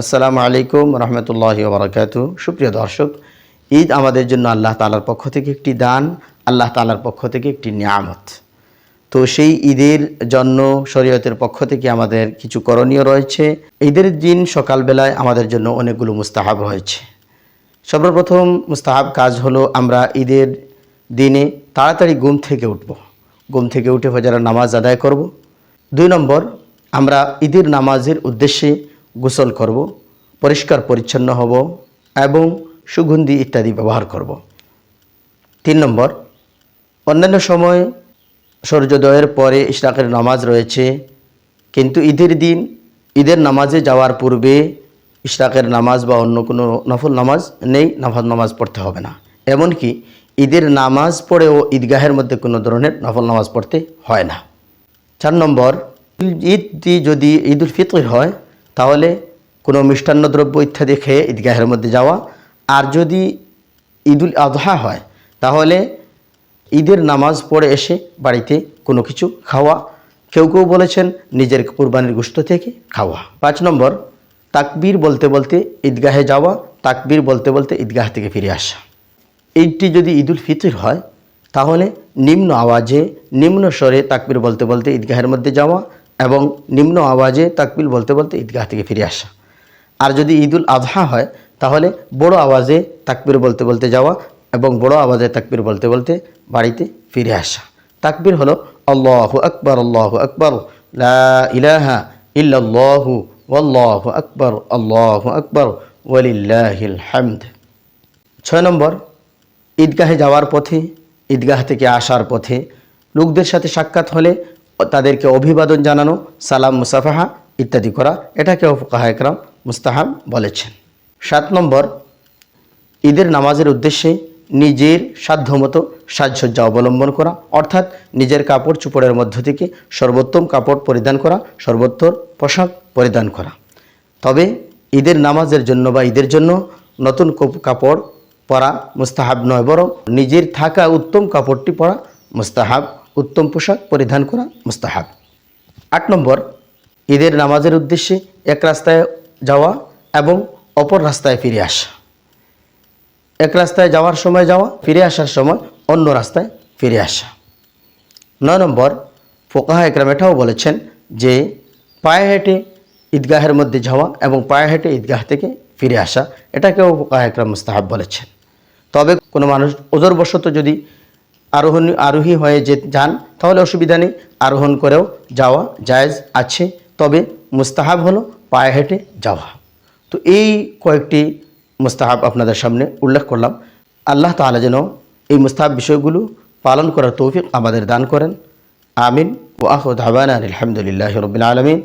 আসসালামু আলাইকুম রহমতুল্লাহ বারকাত। সুপ্রিয় দর্শক, ঈদ আমাদের জন্য আল্লাহ তালার পক্ষ থেকে একটি দান, আল্লাহ তালার পক্ষ থেকে একটি নিয়ামত। তো সেই ঈদের জন্য শরীয়তের পক্ষ থেকে আমাদের কিছু করণীয় রয়েছে। ঈদের দিন সকালবেলায় আমাদের জন্য অনেকগুলো মুস্তাহাব রয়েছে। সর্বপ্রথম মুস্তাহাব কাজ হলো আমরা ঈদের দিনে তাড়াতাড়ি ঘুম থেকে উঠব। ঘুম থেকে উঠে ফজরের নামাজ আদায় করব। দুই নম্বর, আমরা ঈদের নামাজের উদ্দেশ্যে গোসল করব, পরিষ্কার পরিচ্ছন্ন হব এবং সুগন্ধি ইত্যাদি ব্যবহার করব। তিন নম্বর, অন্যান্য সময় সূর্যোদয়ের পরে ইশরাকের নামাজ রয়েছে, কিন্তু ঈদের দিন, ঈদের নামাজে যাওয়ার পূর্বে ইশরাকের নামাজ বা অন্য কোনো নফল নামাজ নেই, নফল নামাজ পড়তে হবে না। এমনকি ঈদের নামাজ পড়েও ঈদগাহের মধ্যে কোনো ধরনের নফল নামাজ পড়তে হয় না। চার নম্বর ঈদটি যদি ঈদ উল ফিতর হয় তাহলে কোনো মিষ্টান্ন দ্রব্য ইত্যাদি খেয়ে ঈদগাহের মধ্যে যাওয়া। আর যদি ঈদুল আজহা হয়, তাহলে ঈদের নামাজ পড়ে এসে বাড়িতে কোনো কিছু খাওয়া। কেউ কেউ বলেছেন নিজের কুরবানির গোস্ত থেকে খাওয়া। পাঁচ নম্বর, তাকবীর বলতে বলতে ঈদগাহে যাওয়া, তাকবীর বলতে বলতে ঈদগাহ থেকে ফিরে আসা। ঈদটি যদি ঈদুল ফিতর হয়, তাহলে নিম্ন আওয়াজে, নিম্ন স্বরে তাকবির বলতে বলতে ঈদগাহের মধ্যে যাওয়া এবং নিম্ন আওয়াজে তাকবির বলতে বলতে ঈদগাহ থেকে ফিরে আসা। আর যদি ঈদুল আজহা হয়, তাহলে বড় আওয়াজে তাকবির বলতে বলতে যাওয়া এবং বড় আওয়াজে তাকবির বলতে বলতে বাড়িতে ফিরে আসা। তাকবির হলো, আল্লাহ আকবর আল্লাহ আকবর ইলাহা ইল্লাল্লাহু, ওয়াল্লাহু আকবর, আল্লাহু আকবর, ওয়ালিল্লাহিল হামদ। ছয় নম্বর, ঈদগাহে যাওয়ার পথে, ঈদগাহ থেকে আসার পথে লোকদের সাথে সাক্ষাৎ হলে তাদেরকে অভিবাদন জানানো, সালাম, মুসাফাহা ইত্যাদি করা এটাকেও ফুকাহা একরাম মুস্তাহাব বলেছেন। সাত নম্বর, ঈদের নামাজের উদ্দেশ্যে নিজের সাধ্যমতো সাজসজ্জা অবলম্বন করা, অর্থাৎ নিজের কাপড় চুপড়ের মধ্য থেকে সর্বোত্তম কাপড় পরিধান করা, সর্বোত্তর পোশাক পরিধান করা। তবে ঈদের নামাজের জন্য বা ঈদের জন্য নতুন কাপড় পরা মুস্তাহাব নয়, বরং নিজের থাকা উত্তম কাপড়টি পরা মুস্তাহাব উত্তম পোশাক পরিধান করা মুস্তাহাব। আট নম্বর, ঈদের নামাজের উদ্দেশ্যে এক রাস্তায় যাওয়া এবং অপর রাস্তায় ফিরে আসা। এক রাস্তায় যাওয়ার সময় যাওয়া, ফিরে আসার সময় অন্য রাস্তায় ফিরে আসা। নয় নম্বর, ফোকাহা একরাম এটাও বলেছেন যে পায়ে হেঁটে ঈদগাহের মধ্যে যাওয়া এবং পায়ে হেঁটে ঈদগাহ থেকে ফিরে আসা, এটাকেও ফোকাহা একরাম মুস্তাহাব বলেছেন। তবে কোনো মানুষ ওজরবশত যদি আরোহণ, আরোহী হয়ে যে যান, তাহলে অসুবিধা নেই। আরোহণ করেও যাওয়া জায়েজ আছে। তবে মুস্তাহাব হলো পায়ে হেঁটে যাওয়া। তো এই কয়েকটি মুস্তাহাব আপনাদের সামনে উল্লেখ করলাম। আল্লাহ তাআলা যেন এই মুস্তাহাব বিষয়গুলো পালন করার তৌফিক আমাদের দান করেন। আমিন। ও আহ ধাবান আলহামদুলিল্লাহ রবিন আলমিন।